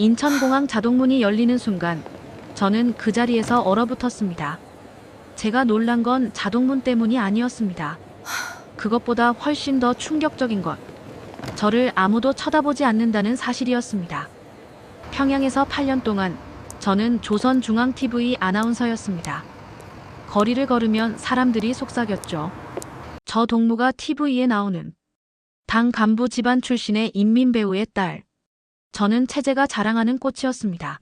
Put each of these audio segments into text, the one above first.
인천공항 자동문이 열리는 순간 저는 그 자리에서 얼어붙었습니다. 제가 놀란 건 자동문 때문이 아니었습니다. 그것보다 훨씬 더 충격적인 것. 저를 아무도 쳐다보지 않는다는 사실이었습니다. 평양에서 8년 동안 저는 조선중앙TV 아나운서였습니다. 거리를 걸으면 사람들이 속삭였죠. 저 동무가 TV에 나오는 당 간부 집안 출신의 인민배우의 딸. 저는 체제가 자랑하는 꽃이었습니다.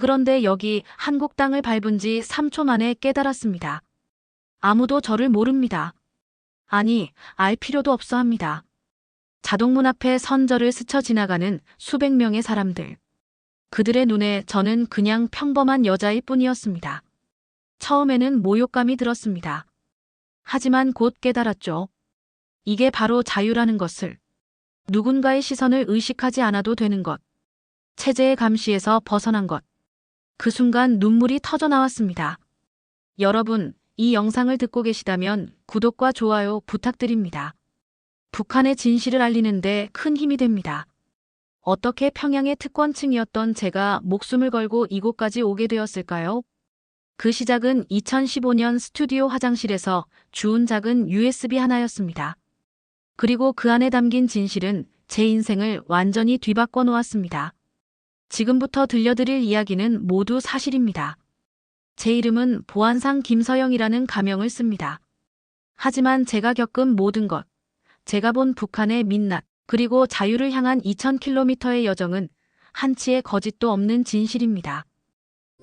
그런데 여기 한국 땅을 밟은 지 3초 만에 깨달았습니다. 아무도 저를 모릅니다. 아니, 알 필요도 없어 합니다. 자동문 앞에 선저를 스쳐 지나가는 수백 명의 사람들. 그들의 눈에 저는 그냥 평범한 여자일 뿐이었습니다. 처음에는 모욕감이 들었습니다. 하지만 곧 깨달았죠. 이게 바로 자유라는 것을. 누군가의 시선을 의식하지 않아도 되는 것. 체제의 감시에서 벗어난 것. 그 순간 눈물이 터져 나왔습니다. 여러분, 이 영상을 듣고 계시다면 구독과 좋아요 부탁드립니다. 북한의 진실을 알리는데 큰 힘이 됩니다. 어떻게 평양의 특권층이었던 제가 목숨을 걸고 이곳까지 오게 되었을까요? 그 시작은 2015년 스튜디오 화장실에서 주운 작은 USB 하나였습니다. 그리고 그 안에 담긴 진실은 제 인생을 완전히 뒤바꿔 놓았습니다. 지금부터 들려드릴 이야기는 모두 사실입니다. 제 이름은 보안상 김서영이라는 가명을 씁니다. 하지만 제가 겪은 모든 것, 제가 본 북한의 민낯, 그리고 자유를 향한 2000km의 여정은 한치의 거짓도 없는 진실입니다.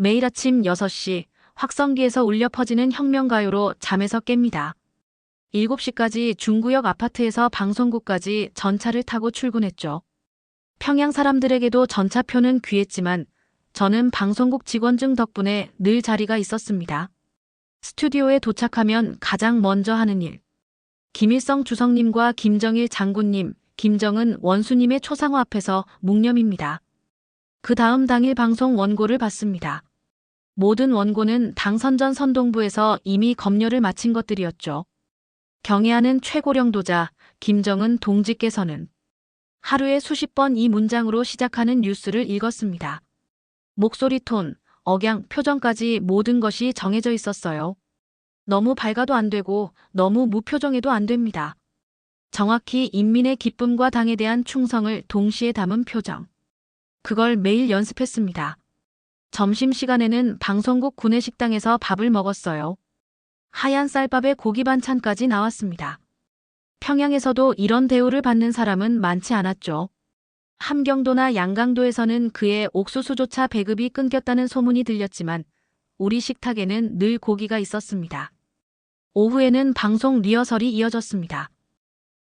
매일 아침 6시 확성기에서 울려 퍼지는 혁명가요로 잠에서 깹니다. 7시까지 중구역 아파트에서 방송국까지 전차를 타고 출근했죠. 평양 사람들에게도 전차표는 귀했지만 저는 방송국 직원증 덕분에 늘 자리가 있었습니다. 스튜디오에 도착하면 가장 먼저 하는 일. 김일성 주석님과 김정일 장군님, 김정은 원수님의 초상화 앞에서 묵념입니다. 그 다음 당일 방송 원고를 받습니다. 모든 원고는 당선전 선동부에서 이미 검열을 마친 것들이었죠. 경애하는 최고령도자 김정은 동지께서는 하루에 수십 번 이 문장으로 시작하는 뉴스를 읽었습니다. 목소리 톤, 억양, 표정까지 모든 것이 정해져 있었어요. 너무 밝아도 안 되고 너무 무표정해도 안 됩니다. 정확히 인민의 기쁨과 당에 대한 충성을 동시에 담은 표정. 그걸 매일 연습했습니다. 점심시간에는 방송국 구내식당에서 밥을 먹었어요. 하얀 쌀밥에 고기 반찬까지 나왔습니다. 평양에서도 이런 대우를 받는 사람은 많지 않았죠. 함경도나 양강도에서는 그의 옥수수조차 배급이 끊겼다는 소문이 들렸지만 우리 식탁에는 늘 고기가 있었습니다. 오후에는 방송 리허설이 이어졌습니다.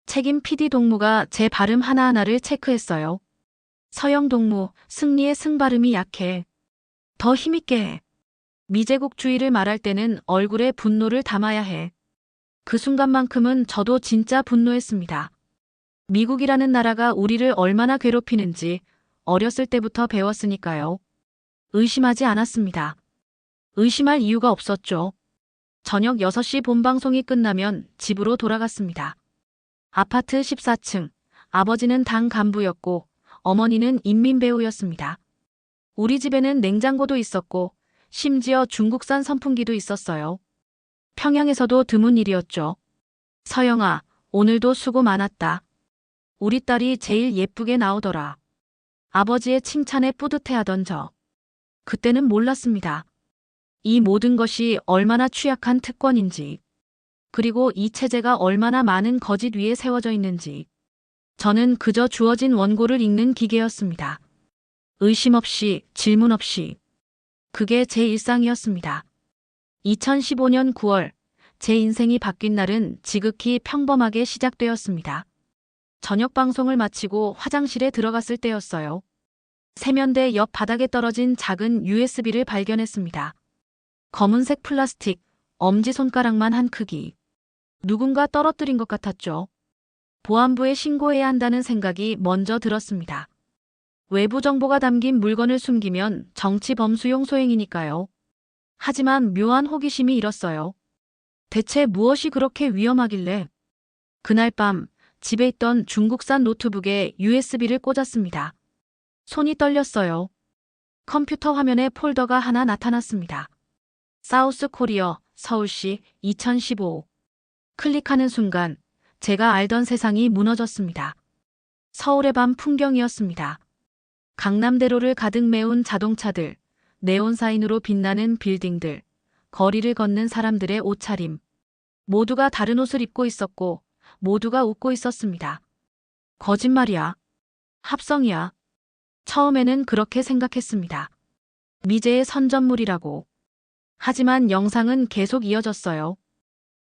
책임 PD 동무가 제 발음 하나하나를 체크했어요. 서영 동무, 승리의 승 발음이 약해. 더 힘있게 해. 미제국주의를 말할 때는 얼굴에 분노를 담아야 해. 그 순간만큼은 저도 진짜 분노했습니다. 미국이라는 나라가 우리를 얼마나 괴롭히는지 어렸을 때부터 배웠으니까요. 의심하지 않았습니다. 의심할 이유가 없었죠. 저녁 6시 본방송이 끝나면 집으로 돌아갔습니다. 아파트 14층, 아버지는 당 간부였고 어머니는 인민배우였습니다. 우리 집에는 냉장고도 있었고 심지어 중국산 선풍기도 있었어요. 평양에서도 드문 일이었죠. 서영아, 오늘도 수고 많았다. 우리 딸이 제일 예쁘게 나오더라. 아버지의 칭찬에 뿌듯해하던 저. 그때는 몰랐습니다. 이 모든 것이 얼마나 취약한 특권인지, 그리고 이 체제가 얼마나 많은 거짓 위에 세워져 있는지. 저는 그저 주어진 원고를 읽는 기계였습니다. 의심 없이, 질문 없이. 그게 제 일상이었습니다. 2015년 9월, 제 인생이 바뀐 날은 지극히 평범하게 시작되었습니다. 저녁 방송을 마치고 화장실에 들어갔을 때였어요. 세면대 옆 바닥에 떨어진 작은 USB를 발견했습니다. 검은색 플라스틱, 엄지손가락만 한 크기. 누군가 떨어뜨린 것 같았죠. 보안부에 신고해야 한다는 생각이 먼저 들었습니다. 외부 정보가 담긴 물건을 숨기면 정치 범수용 소행이니까요. 하지만 묘한 호기심이 일었어요. 대체 무엇이 그렇게 위험하길래? 그날 밤 집에 있던 중국산 노트북에 USB를 꽂았습니다. 손이 떨렸어요. 컴퓨터 화면에 폴더가 하나 나타났습니다. 사우스 코리어 서울시 2015. 클릭하는 순간 제가 알던 세상이 무너졌습니다. 서울의 밤 풍경이었습니다. 강남대로를 가득 메운 자동차들, 네온사인으로 빛나는 빌딩들, 거리를 걷는 사람들의 옷차림. 모두가 다른 옷을 입고 있었고, 모두가 웃고 있었습니다. 거짓말이야. 합성이야. 처음에는 그렇게 생각했습니다. 미제의 선전물이라고. 하지만 영상은 계속 이어졌어요.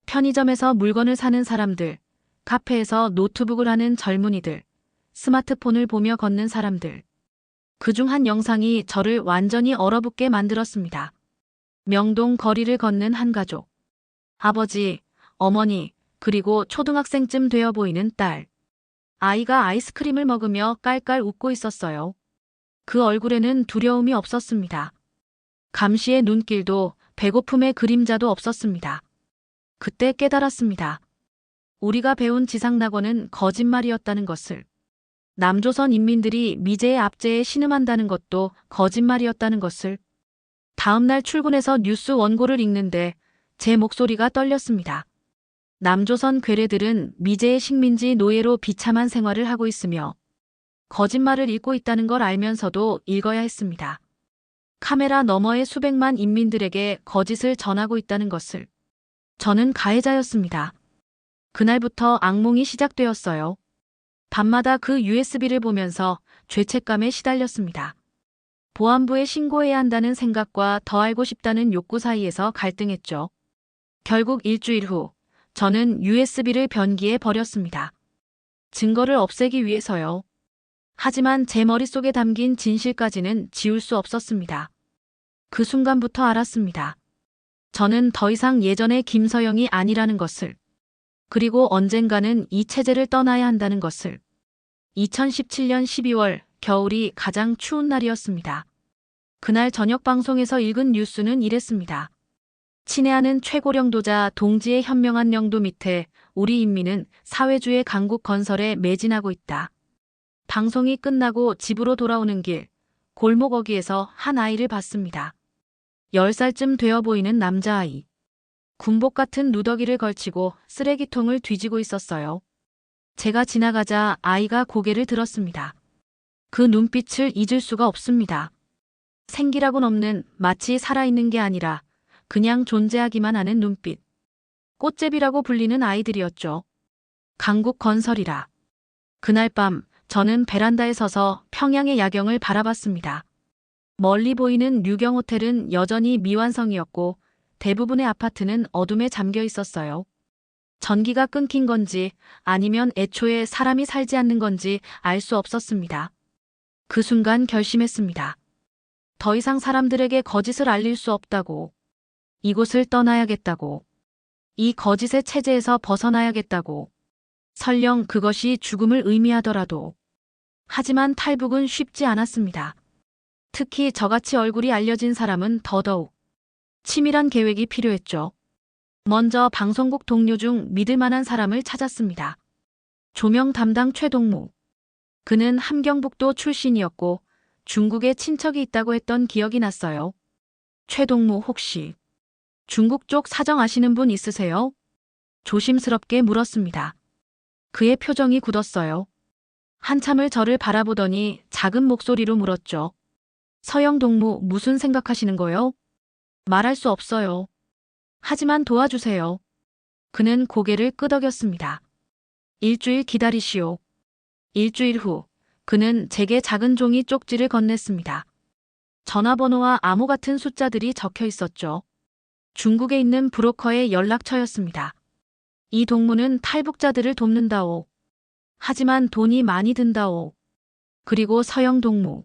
편의점에서 물건을 사는 사람들, 카페에서 노트북을 하는 젊은이들, 스마트폰을 보며 걷는 사람들. 그 중 한 영상이 저를 완전히 얼어붙게 만들었습니다. 명동 거리를 걷는 한 가족. 아버지, 어머니, 그리고 초등학생쯤 되어 보이는 딸. 아이가 아이스크림을 먹으며 깔깔 웃고 있었어요. 그 얼굴에는 두려움이 없었습니다. 감시의 눈길도 배고픔의 그림자도 없었습니다. 그때 깨달았습니다. 우리가 배운 지상낙원은 거짓말이었다는 것을. 남조선 인민들이 미제의 압제에 신음한다는 것도 거짓말이었다는 것을. 다음날 출근해서 뉴스 원고를 읽는데 제 목소리가 떨렸습니다. 남조선 괴뢰들은 미제의 식민지 노예로 비참한 생활을 하고 있으며 거짓말을 읽고 있다는 걸 알면서도 읽어야 했습니다. 카메라 너머의 수백만 인민들에게 거짓을 전하고 있다는 것을. 저는 가해자였습니다. 그날부터 악몽이 시작되었어요. 밤마다 그 USB를 보면서 죄책감에 시달렸습니다. 보안부에 신고해야 한다는 생각과 더 알고 싶다는 욕구 사이에서 갈등했죠. 결국 일주일 후 저는 USB를 변기에 버렸습니다. 증거를 없애기 위해서요. 하지만 제 머릿속에 담긴 진실까지는 지울 수 없었습니다. 그 순간부터 알았습니다. 저는 더 이상 예전의 김서영이 아니라는 것을. 그리고 언젠가는 이 체제를 떠나야 한다는 것을. 2017년 12월 겨울이 가장 추운 날이었습니다. 그날 저녁 방송에서 읽은 뉴스는 이랬습니다. 친애하는 최고령도자 동지의 현명한 영도 밑에 우리 인민은 사회주의 강국 건설에 매진하고 있다. 방송이 끝나고 집으로 돌아오는 길, 골목 어귀에서 한 아이를 봤습니다. 10살쯤 되어 보이는 남자아이. 군복 같은 누더기를 걸치고 쓰레기통을 뒤지고 있었어요. 제가 지나가자 아이가 고개를 들었습니다. 그 눈빛을 잊을 수가 없습니다. 생기라곤 없는 마치 살아있는 게 아니라 그냥 존재하기만 하는 눈빛. 꽃제비라고 불리는 아이들이었죠. 강국 건설이라. 그날 밤 저는 베란다에 서서 평양의 야경을 바라봤습니다. 멀리 보이는 류경 호텔은 여전히 미완성이었고 대부분의 아파트는 어둠에 잠겨 있었어요. 전기가 끊긴 건지 아니면 애초에 사람이 살지 않는 건지 알 수 없었습니다. 그 순간 결심했습니다. 더 이상 사람들에게 거짓을 알릴 수 없다고. 이곳을 떠나야겠다고. 이 거짓의 체제에서 벗어나야겠다고. 설령 그것이 죽음을 의미하더라도. 하지만 탈북은 쉽지 않았습니다. 특히 저같이 얼굴이 알려진 사람은 더더욱 치밀한 계획이 필요했죠. 먼저 방송국 동료 중 믿을 만한 사람을 찾았습니다. 조명 담당 최동무. 그는 함경북도 출신이었고 중국에 친척이 있다고 했던 기억이 났어요. 최동무 혹시 중국 쪽 사정 아시는 분 있으세요? 조심스럽게 물었습니다. 그의 표정이 굳었어요. 한참을 저를 바라보더니 작은 목소리로 물었죠. 서영 동무 무슨 생각하시는 거요? 말할 수 없어요. 하지만 도와주세요. 그는 고개를 끄덕였습니다. 일주일 기다리시오. 일주일 후 그는 제게 작은 종이 쪽지를 건넸습니다. 전화번호와 암호 같은 숫자들이 적혀 있었죠. 중국에 있는 브로커의 연락처였습니다. 이 동무는 탈북자들을 돕는다오. 하지만 돈이 많이 든다오. 그리고 서영 동무.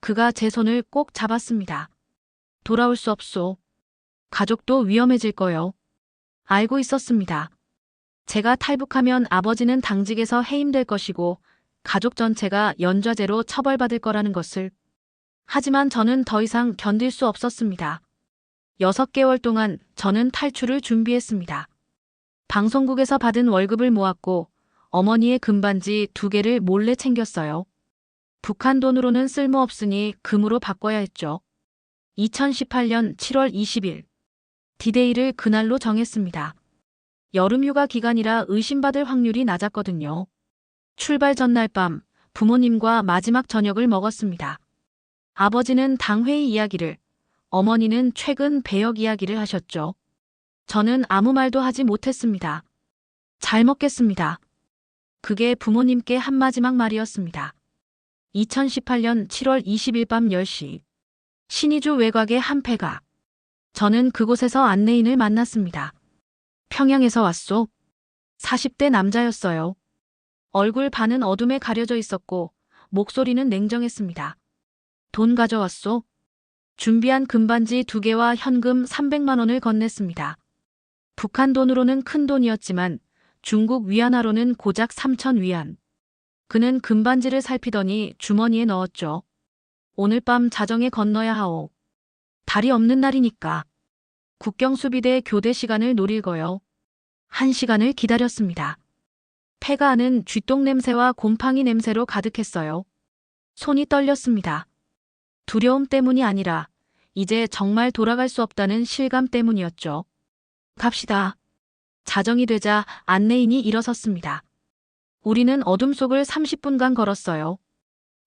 그가 제 손을 꼭 잡았습니다. 돌아올 수 없소. 가족도 위험해질 거요. 알고 있었습니다. 제가 탈북하면 아버지는 당직에서 해임될 것이고 가족 전체가 연좌제로 처벌받을 거라는 것을. 하지만 저는 더 이상 견딜 수 없었습니다. 6개월 동안 저는 탈출을 준비했습니다. 방송국에서 받은 월급을 모았고 어머니의 금반지 두 개를 몰래 챙겼어요. 북한 돈으로는 쓸모없으니 금으로 바꿔야 했죠. 2018년 7월 20일. 디데이를 그날로 정했습니다. 여름휴가 기간이라 의심받을 확률이 낮았거든요. 출발 전날 밤 부모님과 마지막 저녁을 먹었습니다. 아버지는 당회의 이야기를, 어머니는 최근 배역 이야기를 하셨죠. 저는 아무 말도 하지 못했습니다. 잘 먹겠습니다. 그게 부모님께 한 마지막 말이었습니다. 2018년 7월 20일 밤 10시. 신의주 외곽의 한 폐가. 저는 그곳에서 안내인을 만났습니다. 평양에서 왔소. 40대 남자였어요. 얼굴 반은 어둠에 가려져 있었고 목소리는 냉정했습니다. 돈 가져왔소. 준비한 금반지 두 개와 현금 300만 원을 건넸습니다. 북한 돈으로는 큰 돈이었지만 중국 위안화로는 고작 3천 위안. 그는 금반지를 살피더니 주머니에 넣었죠. 오늘 밤 자정에 건너야 하오. 달이 없는 날이니까. 국경수비대 교대 시간을 노릴 거요. 한 시간을 기다렸습니다. 폐가 안은 쥐똥 냄새와 곰팡이 냄새로 가득했어요. 손이 떨렸습니다. 두려움 때문이 아니라 이제 정말 돌아갈 수 없다는 실감 때문이었죠. 갑시다. 자정이 되자 안내인이 일어섰습니다. 우리는 어둠 속을 30분간 걸었어요.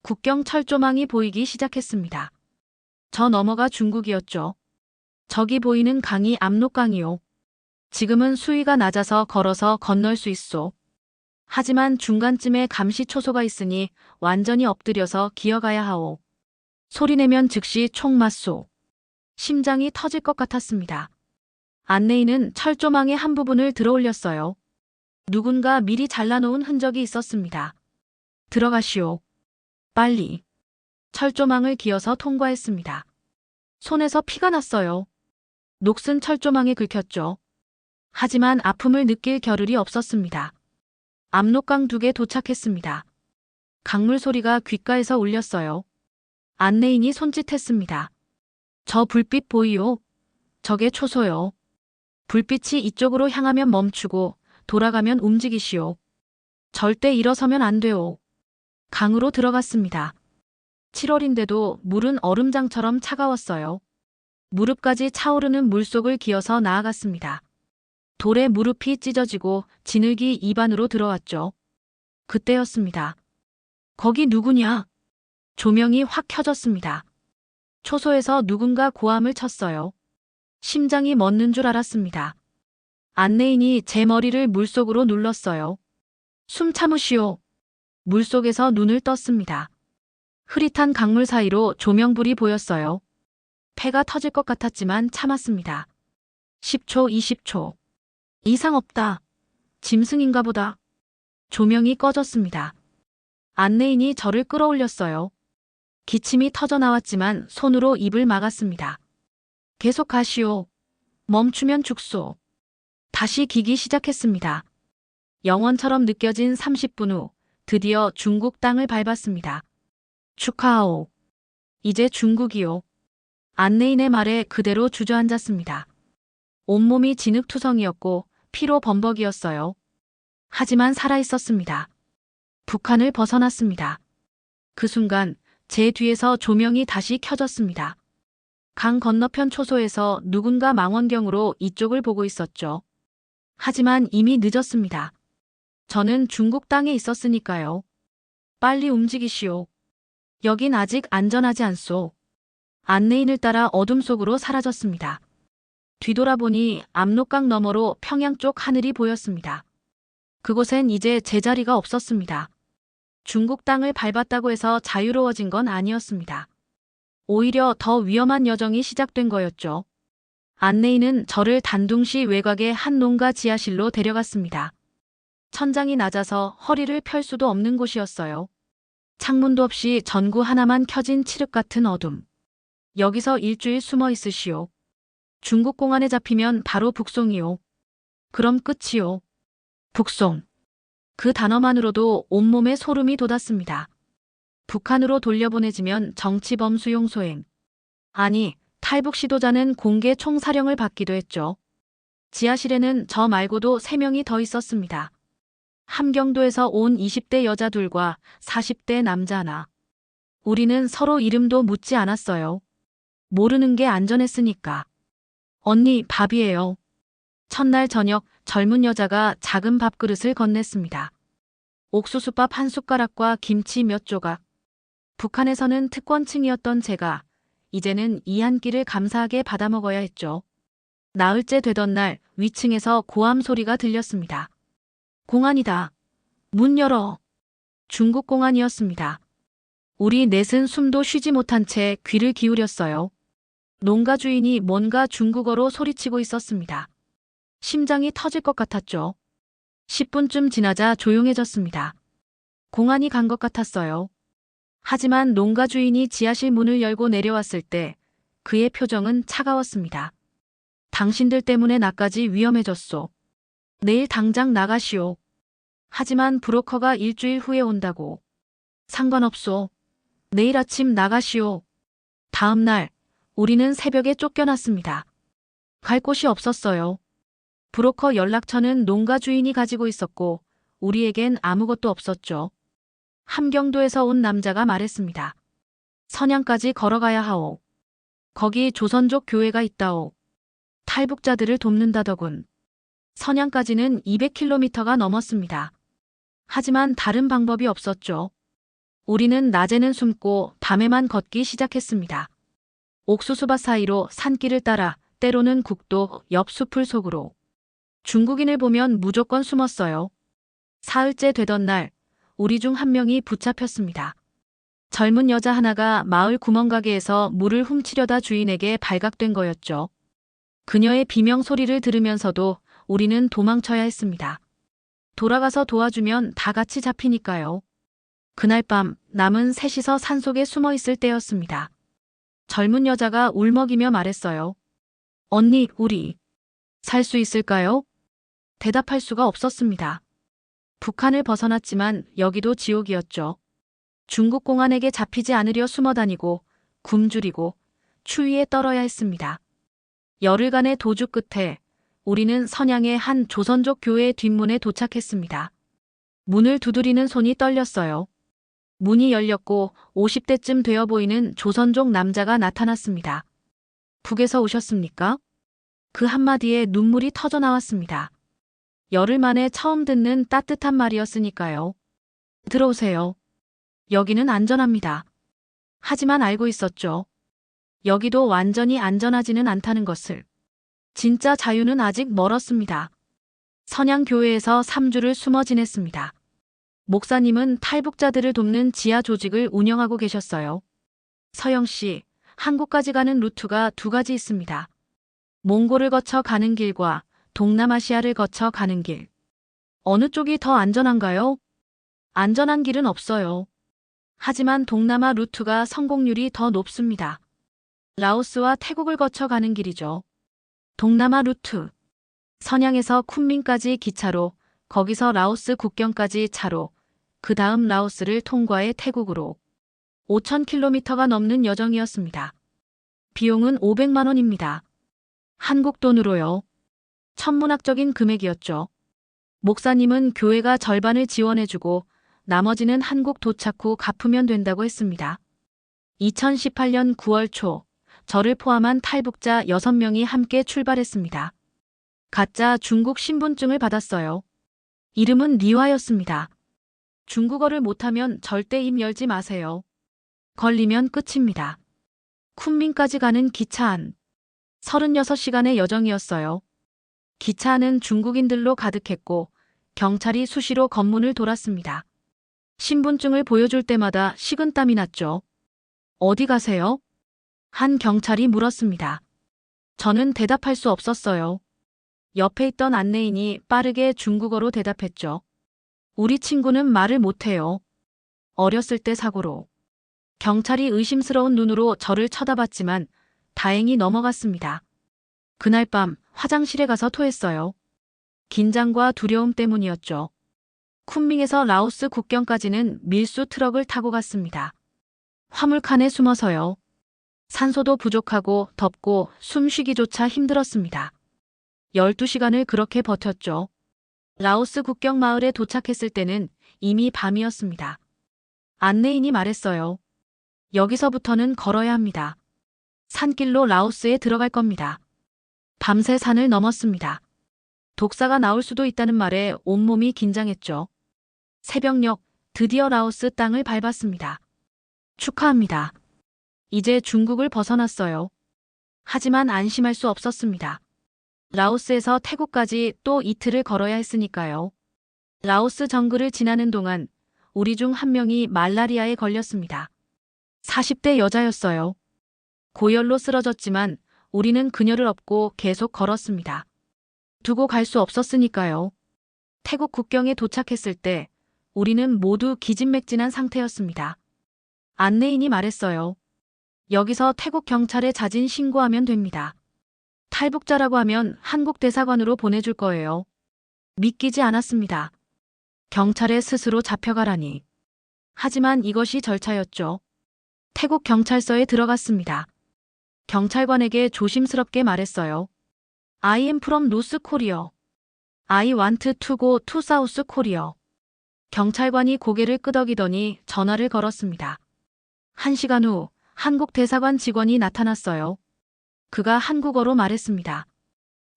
국경 철조망이 보이기 시작했습니다. 저 너머가 중국이었죠. 저기 보이는 강이 압록강이요. 지금은 수위가 낮아서 걸어서 건널 수 있소. 하지만 중간쯤에 감시 초소가 있으니 완전히 엎드려서 기어가야 하오. 소리내면 즉시 총 맞소. 심장이 터질 것 같았습니다. 안내인은 철조망의 한 부분을 들어올렸어요. 누군가 미리 잘라놓은 흔적이 있었습니다. 들어가시오. 빨리. 철조망을 기어서 통과했습니다. 손에서 피가 났어요. 녹슨 철조망에 긁혔죠. 하지만 아픔을 느낄 겨를이 없었습니다. 압록강 두개 도착했습니다. 강물 소리가 귓가에서 울렸어요. 안내인이 손짓했습니다. 저 불빛 보이요? 저게 초소요. 불빛이 이쪽으로 향하면 멈추고 돌아가면 움직이시오. 절대 일어서면 안 돼요. 강으로 들어갔습니다. 7월인데도 물은 얼음장처럼 차가웠어요. 무릎까지 차오르는 물속을 기어서 나아갔습니다. 돌에 무릎이 찢어지고 진흙이 입안으로 들어왔죠. 그때였습니다. 거기 누구냐? 조명이 확 켜졌습니다. 초소에서 누군가 고함을 쳤어요. 심장이 멎는 줄 알았습니다. 안내인이 제 머리를 물속으로 눌렀어요. 숨 참으시오. 물속에서 눈을 떴습니다. 흐릿한 강물 사이로 조명불이 보였어요. 폐가 터질 것 같았지만 참았습니다. 10초, 20초. 이상 없다. 짐승인가 보다. 조명이 꺼졌습니다. 안내인이 저를 끌어올렸어요. 기침이 터져 나왔지만 손으로 입을 막았습니다. 계속 가시오. 멈추면 죽소. 다시 기기 시작했습니다. 영원처럼 느껴진 30분 후 드디어 중국 땅을 밟았습니다. 축하하오. 이제 중국이요. 안내인의 말에 그대로 주저앉았습니다. 온몸이 진흙투성이었고 피로 범벅이었어요. 하지만 살아있었습니다. 북한을 벗어났습니다. 그 순간 제 뒤에서 조명이 다시 켜졌습니다. 강 건너편 초소에서 누군가 망원경으로 이쪽을 보고 있었죠. 하지만 이미 늦었습니다. 저는 중국 땅에 있었으니까요. 빨리 움직이시오. 여긴 아직 안전하지 않소. 안내인을 따라 어둠 속으로 사라졌습니다. 뒤돌아보니 압록강 너머로 평양 쪽 하늘이 보였습니다. 그곳엔 이제 제자리가 없었습니다. 중국 땅을 밟았다고 해서 자유로워진 건 아니었습니다. 오히려 더 위험한 여정이 시작된 거였죠. 안내인은 저를 단둥시 외곽의 한 농가 지하실로 데려갔습니다. 천장이 낮아서 허리를 펼 수도 없는 곳이었어요. 창문도 없이 전구 하나만 켜진 칠흑 같은 어둠. 여기서 일주일 숨어 있으시오. 중국 공안에 잡히면 바로 북송이요. 그럼 끝이요. 북송. 그 단어만으로도 온몸에 소름이 돋았습니다. 북한으로 돌려보내지면 정치범 수용 소행. 아니, 탈북 시도자는 공개 총사령을 받기도 했죠. 지하실에는 저 말고도 3명이 더 있었습니다. 함경도에서 온 20대 여자 둘과 40대 남자 하나. 우리는 서로 이름도 묻지 않았어요. 모르는 게 안전했으니까. 언니, 밥이에요. 첫날 저녁 젊은 여자가 작은 밥그릇을 건넸습니다. 옥수수밥 한 숟가락과 김치 몇 조각. 북한에서는 특권층이었던 제가 이제는 이 한 끼를 감사하게 받아 먹어야 했죠. 나흘째 되던 날 위층에서 고함 소리가 들렸습니다. 공안이다. 문 열어. 중국 공안이었습니다. 우리 넷은 숨도 쉬지 못한 채 귀를 기울였어요. 농가 주인이 뭔가 중국어로 소리치고 있었습니다. 심장이 터질 것 같았죠. 10분쯤 지나자 조용해졌습니다. 공안이 간 것 같았어요. 하지만 농가 주인이 지하실 문을 열고 내려왔을 때 그의 표정은 차가웠습니다. 당신들 때문에 나까지 위험해졌소. 내일 당장 나가시오. 하지만 브로커가 일주일 후에 온다고. 상관없소. 내일 아침 나가시오. 다음 날, 우리는 새벽에 쫓겨났습니다. 갈 곳이 없었어요. 브로커 연락처는 농가 주인이 가지고 있었고, 우리에겐 아무것도 없었죠. 함경도에서 온 남자가 말했습니다. 선양까지 걸어가야 하오. 거기 조선족 교회가 있다오. 탈북자들을 돕는다더군. 선양까지는 200km가 넘었습니다. 하지만 다른 방법이 없었죠. 우리는 낮에는 숨고 밤에만 걷기 시작했습니다. 옥수수밭 사이로 산길을 따라 때로는 국도 옆 숲을 속으로. 중국인을 보면 무조건 숨었어요. 사흘째 되던 날, 우리 중 한 명이 붙잡혔습니다. 젊은 여자 하나가 마을 구멍가게에서 물을 훔치려다 주인에게 발각된 거였죠. 그녀의 비명 소리를 들으면서도 우리는 도망쳐야 했습니다. 돌아가서 도와주면 다 같이 잡히니까요. 그날 밤 남은 셋이서 산속에 숨어 있을 때였습니다. 젊은 여자가 울먹이며 말했어요. 언니, 우리 살 수 있을까요? 대답할 수가 없었습니다. 북한을 벗어났지만 여기도 지옥이었죠. 중국 공안에게 잡히지 않으려 숨어 다니고 굶주리고 추위에 떨어야 했습니다. 열흘간의 도주 끝에 우리는 선양의 한 조선족 교회 뒷문에 도착했습니다. 문을 두드리는 손이 떨렸어요. 문이 열렸고 50대쯤 되어 보이는 조선족 남자가 나타났습니다. 북에서 오셨습니까? 그 한마디에 눈물이 터져 나왔습니다. 열흘 만에 처음 듣는 따뜻한 말이었으니까요. 들어오세요. 여기는 안전합니다. 하지만 알고 있었죠. 여기도 완전히 안전하지는 않다는 것을. 진짜 자유는 아직 멀었습니다. 선양교회에서 3주를 숨어 지냈습니다. 목사님은 탈북자들을 돕는 지하 조직을 운영하고 계셨어요. 서영 씨, 한국까지 가는 루트가 두 가지 있습니다. 몽골을 거쳐 가는 길과 동남아시아를 거쳐 가는 길. 어느 쪽이 더 안전한가요? 안전한 길은 없어요. 하지만 동남아 루트가 성공률이 더 높습니다. 라오스와 태국을 거쳐 가는 길이죠. 동남아 루트. 선양에서 쿤민까지 기차로, 거기서 라오스 국경까지 차로, 그 다음 라오스를 통과해 태국으로. 5,000km가 넘는 여정이었습니다. 비용은 500만 원입니다. 한국 돈으로요. 천문학적인 금액이었죠. 목사님은 교회가 절반을 지원해주고 나머지는 한국 도착 후 갚으면 된다고 했습니다. 2018년 9월 초, 저를 포함한 탈북자 6명이 함께 출발했습니다. 가짜 중국 신분증을 받았어요. 이름은 리화였습니다. 중국어를 못하면 절대 입 열지 마세요. 걸리면 끝입니다. 쿤민까지 가는 기차 안. 36시간의 여정이었어요. 기차 안은 중국인들로 가득했고 경찰이 수시로 검문을 돌았습니다. 신분증을 보여줄 때마다 식은땀이 났죠. 어디 가세요? 한 경찰이 물었습니다. 저는 대답할 수 없었어요. 옆에 있던 안내인이 빠르게 중국어로 대답했죠. 우리 친구는 말을 못해요. 어렸을 때 사고로. 경찰이 의심스러운 눈으로 저를 쳐다봤지만 다행히 넘어갔습니다. 그날 밤 화장실에 가서 토했어요. 긴장과 두려움 때문이었죠. 쿤밍에서 라오스 국경까지는 밀수 트럭을 타고 갔습니다. 화물칸에 숨어서요. 산소도 부족하고 덥고 숨쉬기조차 힘들었습니다. 12시간을 그렇게 버텼죠. 라오스 국경 마을에 도착했을 때는 이미 밤이었습니다. 안내인이 말했어요. 여기서부터는 걸어야 합니다. 산길로 라오스에 들어갈 겁니다. 밤새 산을 넘었습니다. 독사가 나올 수도 있다는 말에 온몸이 긴장했죠. 새벽녘 드디어 라오스 땅을 밟았습니다. 축하합니다. 이제 중국을 벗어났어요. 하지만 안심할 수 없었습니다. 라오스에서 태국까지 또 이틀을 걸어야 했으니까요. 라오스 정글을 지나는 동안 우리 중 한 명이 말라리아에 걸렸습니다. 40대 여자였어요. 고열로 쓰러졌지만 우리는 그녀를 업고 계속 걸었습니다. 두고 갈 수 없었으니까요. 태국 국경에 도착했을 때 우리는 모두 기진맥진한 상태였습니다. 안내인이 말했어요. 여기서 태국 경찰에 자진 신고하면 됩니다. 탈북자라고 하면 한국 대사관으로 보내줄 거예요. 믿기지 않았습니다. 경찰에 스스로 잡혀가라니. 하지만 이것이 절차였죠. 태국 경찰서에 들어갔습니다. 경찰관에게 조심스럽게 말했어요. I am from North Korea. I want to go to South Korea. 경찰관이 고개를 끄덕이더니 전화를 걸었습니다. 한 시간 후 한국 대사관 직원이 나타났어요. 그가 한국어로 말했습니다.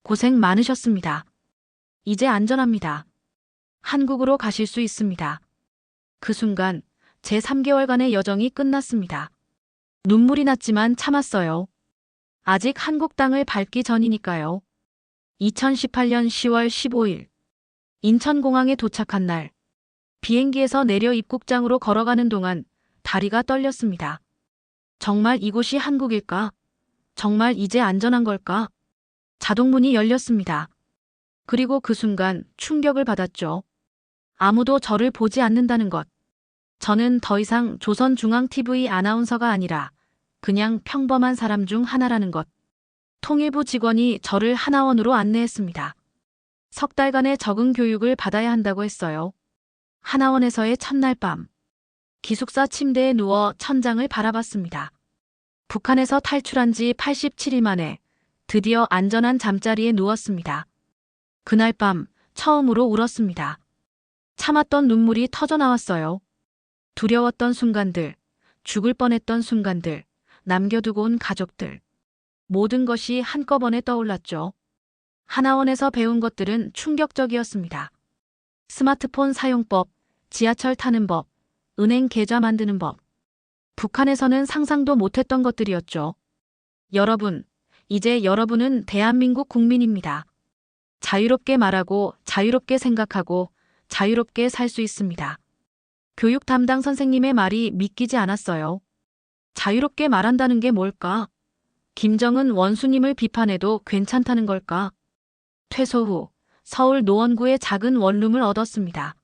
고생 많으셨습니다. 이제 안전합니다. 한국으로 가실 수 있습니다. 그 순간 제 3개월간의 여정이 끝났습니다. 눈물이 났지만 참았어요. 아직 한국 땅을 밟기 전이니까요. 2018년 10월 15일 인천공항에 도착한 날 비행기에서 내려 입국장으로 걸어가는 동안 다리가 떨렸습니다. 정말 이곳이 한국일까? 정말 이제 안전한 걸까? 자동문이 열렸습니다. 그리고 그 순간 충격을 받았죠. 아무도 저를 보지 않는다는 것. 저는 더 이상 조선중앙TV 아나운서가 아니라 그냥 평범한 사람 중 하나라는 것. 통일부 직원이 저를 하나원으로 안내했습니다. 석 달간의 적응 교육을 받아야 한다고 했어요. 하나원에서의 첫날 밤. 기숙사 침대에 누워 천장을 바라봤습니다. 북한에서 탈출한 지 87일 만에 드디어 안전한 잠자리에 누웠습니다. 그날 밤 처음으로 울었습니다. 참았던 눈물이 터져 나왔어요. 두려웠던 순간들, 죽을 뻔했던 순간들, 남겨두고 온 가족들. 모든 것이 한꺼번에 떠올랐죠. 하나원에서 배운 것들은 충격적이었습니다. 스마트폰 사용법, 지하철 타는 법, 은행 계좌 만드는 법. 북한에서는 상상도 못했던 것들이었죠. 여러분, 이제 여러분은 대한민국 국민입니다. 자유롭게 말하고 자유롭게 생각하고 자유롭게 살 수 있습니다. 교육 담당 선생님의 말이 믿기지 않았어요. 자유롭게 말한다는 게 뭘까? 김정은 원수님을 비판해도 괜찮다는 걸까? 퇴소 후 서울 노원구에 작은 원룸을 얻었습니다.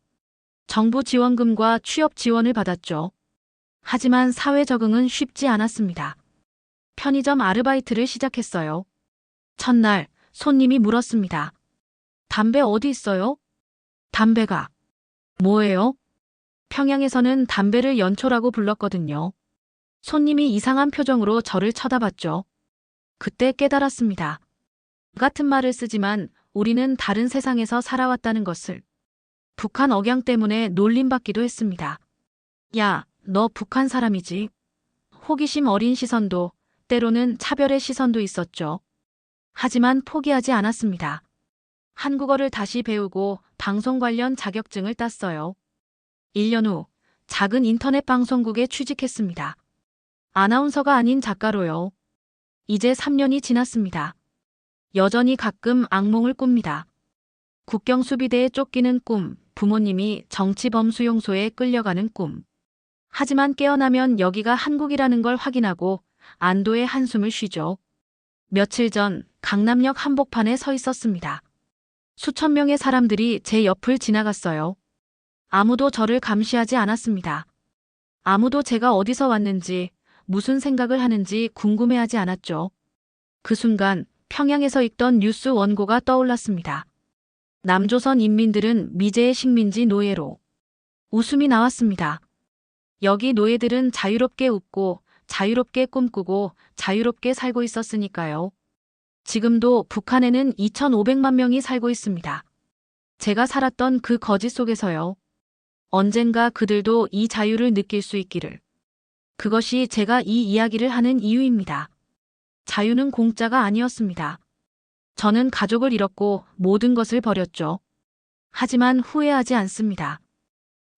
정부 지원금과 취업 지원을 받았죠. 하지만 사회 적응은 쉽지 않았습니다. 편의점 아르바이트를 시작했어요. 첫날 손님이 물었습니다. 담배 어디 있어요? 담배가 뭐예요? 평양에서는 담배를 연초라고 불렀거든요. 손님이 이상한 표정으로 저를 쳐다봤죠. 그때 깨달았습니다. 같은 말을 쓰지만 우리는 다른 세상에서 살아왔다는 것을. 북한 억양 때문에 놀림받기도 했습니다. 야, 너 북한 사람이지. 호기심 어린 시선도, 때로는 차별의 시선도 있었죠. 하지만 포기하지 않았습니다. 한국어를 다시 배우고 방송 관련 자격증을 땄어요. 1년 후 작은 인터넷 방송국에 취직했습니다. 아나운서가 아닌 작가로요. 이제 3년이 지났습니다. 여전히 가끔 악몽을 꿉니다. 국경 수비대에 쫓기는 꿈, 부모님이 정치범 수용소에 끌려가는 꿈. 하지만 깨어나면 여기가 한국이라는 걸 확인하고 안도의 한숨을 쉬죠. 며칠 전 강남역 한복판에 서 있었습니다. 수천 명의 사람들이 제 옆을 지나갔어요. 아무도 저를 감시하지 않았습니다. 아무도 제가 어디서 왔는지, 무슨 생각을 하는지 궁금해하지 않았죠. 그 순간 평양에서 읽던 뉴스 원고가 떠올랐습니다. 남조선 인민들은 미제의 식민지 노예로. 웃음이 나왔습니다. 여기 노예들은 자유롭게 웃고 자유롭게 꿈꾸고 자유롭게 살고 있었으니까요. 지금도 북한에는 2,500만 명이 살고 있습니다. 제가 살았던 그 거짓 속에서요. 언젠가 그들도 이 자유를 느낄 수 있기를. 그것이 제가 이 이야기를 하는 이유입니다. 자유는 공짜가 아니었습니다. 저는 가족을 잃었고 모든 것을 버렸죠. 하지만 후회하지 않습니다.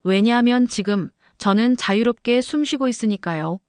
왜냐하면 지금 저는 자유롭게 숨쉬고 있으니까요.